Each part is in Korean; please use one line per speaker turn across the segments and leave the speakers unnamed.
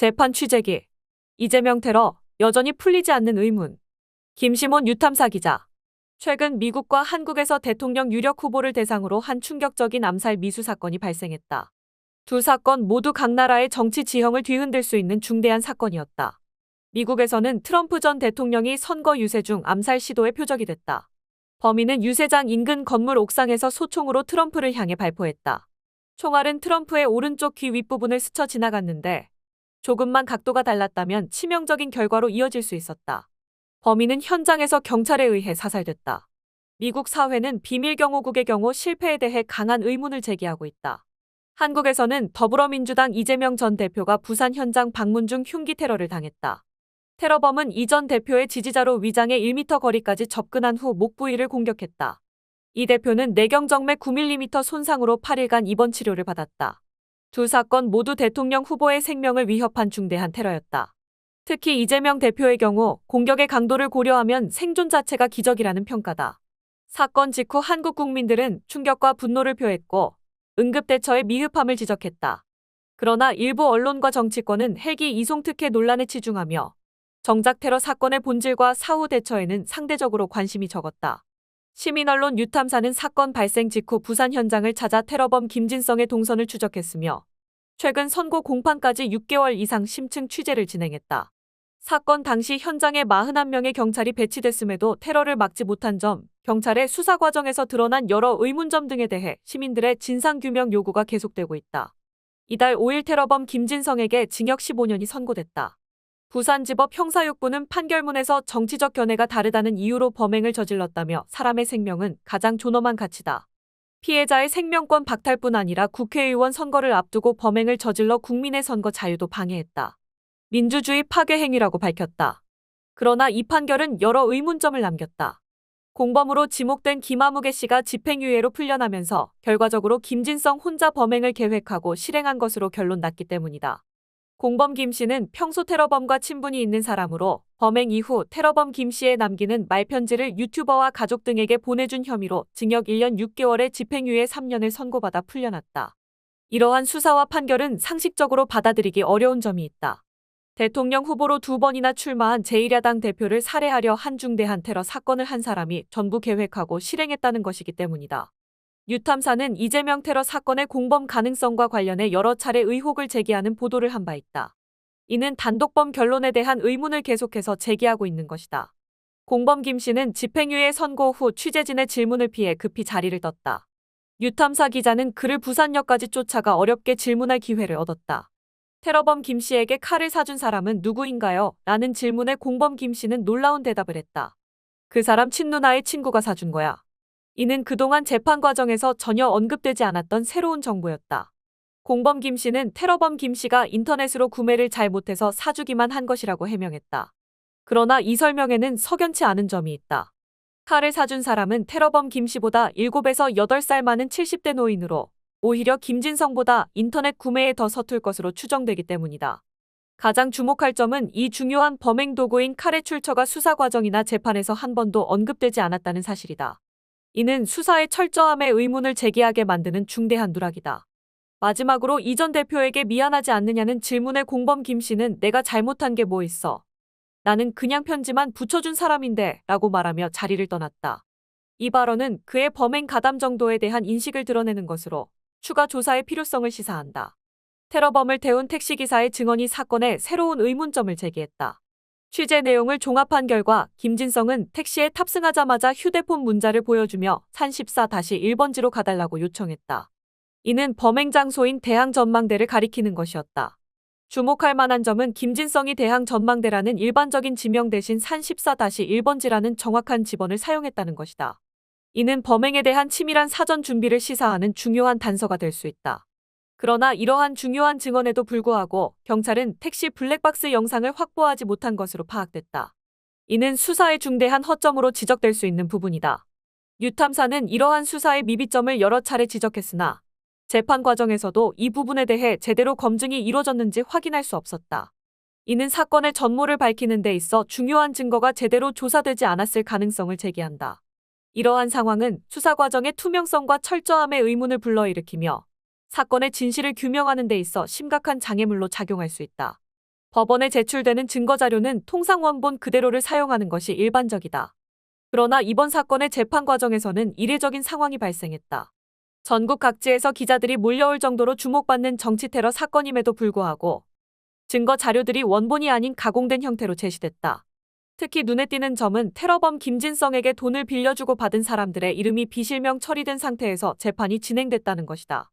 재판 취재기. 이재명 테러 여전히 풀리지 않는 의문. 김시몬 유탐사 기자. 최근 미국과 한국에서 대통령 유력 후보를 대상으로 한 충격적인 암살 미수 사건이 발생했다. 두 사건 모두 각 나라의 정치 지형을 뒤흔들 수 있는 중대한 사건이었다. 미국에서는 트럼프 전 대통령이 선거 유세 중 암살 시도의 표적이 됐다. 범인은 유세장 인근 건물 옥상에서 소총으로 트럼프를 향해 발포했다. 총알은 트럼프의 오른쪽 귀 윗부분을 스쳐 지나갔는데 조금만 각도가 달랐다면 치명적인 결과로 이어질 수 있었다. 범인은 현장에서 경찰에 의해 사살됐다. 미국 사회는 비밀 경호국의 경우 실패에 대해 강한 의문을 제기하고 있다. 한국에서는 더불어민주당 이재명 전 대표가 부산 현장 방문 중 흉기 테러를 당했다. 테러범은 이 전 대표의 지지자로 위장의 1m 거리까지 접근한 후 목 부위를 공격했다. 이 대표는 내경정맥 9mm 손상으로 8일간 입원 치료를 받았다. 두 사건 모두 대통령 후보의 생명을 위협한 중대한 테러였다. 특히 이재명 대표의 경우 공격의 강도를 고려하면 생존 자체가 기적이라는 평가다. 사건 직후 한국 국민들은 충격과 분노를 표했고 응급 대처의 미흡함을 지적했다. 그러나 일부 언론과 정치권은 헬기 이송 특혜 논란에 치중하며 정작 테러 사건의 본질과 사후 대처에는 상대적으로 관심이 적었다. 시민언론 유탐사는 사건 발생 직후 부산 현장을 찾아 테러범 김진성의 동선을 추적했으며 최근 선고 공판까지 6개월 이상 심층 취재를 진행했다. 사건 당시 현장에 41명의 경찰이 배치됐음에도 테러를 막지 못한 점, 경찰의 수사 과정에서 드러난 여러 의문점 등에 대해 시민들의 진상규명 요구가 계속되고 있다. 이달 5일 테러범 김진성에게 징역 15년이 선고됐다. 부산지법 형사6부는 판결문에서 정치적 견해가 다르다는 이유로 범행을 저질렀다며 사람의 생명은 가장 존엄한 가치다. 피해자의 생명권 박탈뿐 아니라 국회의원 선거를 앞두고 범행을 저질러 국민의 선거 자유도 방해했다. 민주주의 파괴 행위라고 밝혔다. 그러나 이 판결은 여러 의문점을 남겼다. 공범으로 지목된 김아무개 씨가 집행유예로 풀려나면서 결과적으로 김진성 혼자 범행을 계획하고 실행한 것으로 결론 났기 때문이다. 공범 김 씨는 평소 테러범과 친분이 있는 사람으로 범행 이후 테러범 김 씨에 남기는 말편지를 유튜버와 가족 등에게 보내준 혐의로 징역 1년 6개월에 집행유예 3년을 선고받아 풀려났다. 이러한 수사와 판결은 상식적으로 받아들이기 어려운 점이 있다. 대통령 후보로 두 번이나 출마한 제1야당 대표를 살해하려 한 중대한 테러 사건을 한 사람이 전부 계획하고 실행했다는 것이기 때문이다. 유탐사는 이재명 테러 사건의 공범 가능성과 관련해 여러 차례 의혹을 제기하는 보도를 한 바 있다. 이는 단독범 결론에 대한 의문을 계속해서 제기하고 있는 것이다. 공범 김 씨는 집행유예 선고 후 취재진의 질문을 피해 급히 자리를 떴다. 유탐사 기자는 그를 부산역까지 쫓아가 어렵게 질문할 기회를 얻었다. 테러범 김 씨에게 칼을 사준 사람은 누구인가요? 라는 질문에 공범 김 씨는 놀라운 대답을 했다. 그 사람 친누나의 친구가 사준 거야. 이는 그동안 재판 과정에서 전혀 언급되지 않았던 새로운 정보였다. 공범 김 씨는 테러범 김 씨가 인터넷으로 구매를 잘 못해서 사주기만 한 것이라고 해명했다. 그러나 이 설명에는 석연치 않은 점이 있다. 칼을 사준 사람은 테러범 김 씨보다 7에서 8살 많은 70대 노인으로 오히려 김진성보다 인터넷 구매에 더 서툴 것으로 추정되기 때문이다. 가장 주목할 점은 이 중요한 범행 도구인 칼의 출처가 수사 과정이나 재판에서 한 번도 언급되지 않았다는 사실이다. 이는 수사의 철저함에 의문을 제기하게 만드는 중대한 누락이다. 마지막으로 이 전 대표에게 미안하지 않느냐는 질문에 공범 김 씨는 내가 잘못한 게 뭐 있어. 나는 그냥 편지만 붙여준 사람인데 라고 말하며 자리를 떠났다. 이 발언은 그의 범행 가담 정도에 대한 인식을 드러내는 것으로 추가 조사의 필요성을 시사한다. 테러범을 태운 택시기사의 증언이 사건에 새로운 의문점을 제기했다. 취재 내용을 종합한 결과 김진성은 택시에 탑승하자마자 휴대폰 문자를 보여주며 산 14-1번지로 가달라고 요청했다. 이는 범행 장소인 대항 전망대를 가리키는 것이었다. 주목할 만한 점은 김진성이 대항 전망대라는 일반적인 지명 대신 산 14-1번지라는 정확한 지번을 사용했다는 것이다. 이는 범행에 대한 치밀한 사전 준비를 시사하는 중요한 단서가 될 수 있다. 그러나 이러한 중요한 증언에도 불구하고 경찰은 택시 블랙박스 영상을 확보하지 못한 것으로 파악됐다. 이는 수사의 중대한 허점으로 지적될 수 있는 부분이다. 유 탐사는 이러한 수사의 미비점을 여러 차례 지적했으나 재판 과정에서도 이 부분에 대해 제대로 검증이 이루어졌는지 확인할 수 없었다. 이는 사건의 전모를 밝히는 데 있어 중요한 증거가 제대로 조사되지 않았을 가능성을 제기한다. 이러한 상황은 수사 과정의 투명성과 철저함의 의문을 불러일으키며 사건의 진실을 규명하는 데 있어 심각한 장애물로 작용할 수 있다. 법원에 제출되는 증거자료는 통상 원본 그대로를 사용하는 것이 일반적이다. 그러나 이번 사건의 재판 과정에서는 이례적인 상황이 발생했다. 전국 각지에서 기자들이 몰려올 정도로 주목받는 정치 테러 사건임에도 불구하고 증거 자료들이 원본이 아닌 가공된 형태로 제시됐다. 특히 눈에 띄는 점은 테러범 김진성에게 돈을 빌려주고 받은 사람들의 이름이 비실명 처리된 상태에서 재판이 진행됐다는 것이다.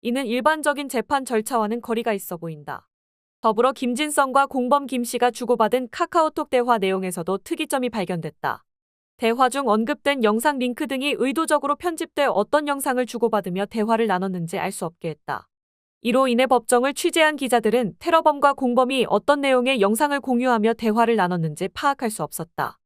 이는 일반적인 재판 절차와는 거리가 있어 보인다. 더불어 김진성과 공범 김 씨가 주고받은 카카오톡 대화 내용에서도 특이점이 발견됐다. 대화 중 언급된 영상 링크 등이 의도적으로 편집돼 어떤 영상을 주고받으며 대화를 나눴는지 알 수 없게 했다. 이로 인해 법정을 취재한 기자들은 테러범과 공범이 어떤 내용의 영상을 공유하며 대화를 나눴는지 파악할 수 없었다.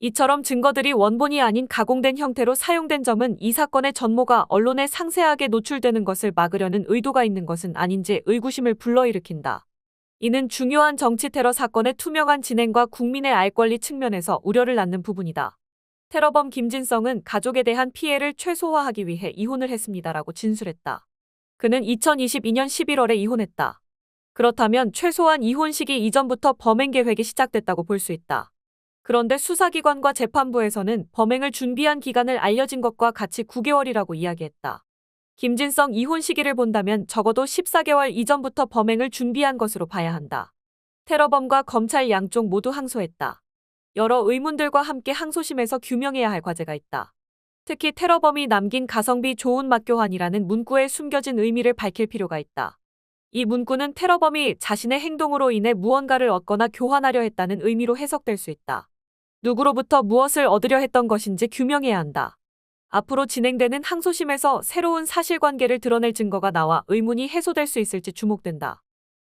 이처럼 증거들이 원본이 아닌 가공된 형태로 사용된 점은 이 사건의 전모가 언론에 상세하게 노출되는 것을 막으려는 의도가 있는 것은 아닌지 의구심을 불러일으킨다. 이는 중요한 정치 테러 사건의 투명한 진행과 국민의 알 권리 측면에서 우려를 낳는 부분이다. 테러범 김진성은 가족에 대한 피해를 최소화하기 위해 이혼을 했습니다라고 진술했다. 그는 2022년 11월에 이혼했다. 그렇다면 최소한 이혼 시기 이전부터 범행 계획이 시작됐다고 볼 수 있다. 그런데 수사기관과 재판부에서는 범행을 준비한 기간을 알려진 것과 같이 9개월이라고 이야기했다. 김진성 이혼 시기를 본다면 적어도 14개월 이전부터 범행을 준비한 것으로 봐야 한다. 테러범과 검찰 양쪽 모두 항소했다. 여러 의문들과 함께 항소심에서 규명해야 할 과제가 있다. 특히 테러범이 남긴 가성비 좋은 맛교환이라는 문구에 숨겨진 의미를 밝힐 필요가 있다. 이 문구는 테러범이 자신의 행동으로 인해 무언가를 얻거나 교환하려 했다는 의미로 해석될 수 있다. 누구로부터 무엇을 얻으려 했던 것인지 규명해야 한다. 앞으로 진행되는 항소심에서 새로운 사실관계를 드러낼 증거가 나와 의문이 해소될 수 있을지 주목된다.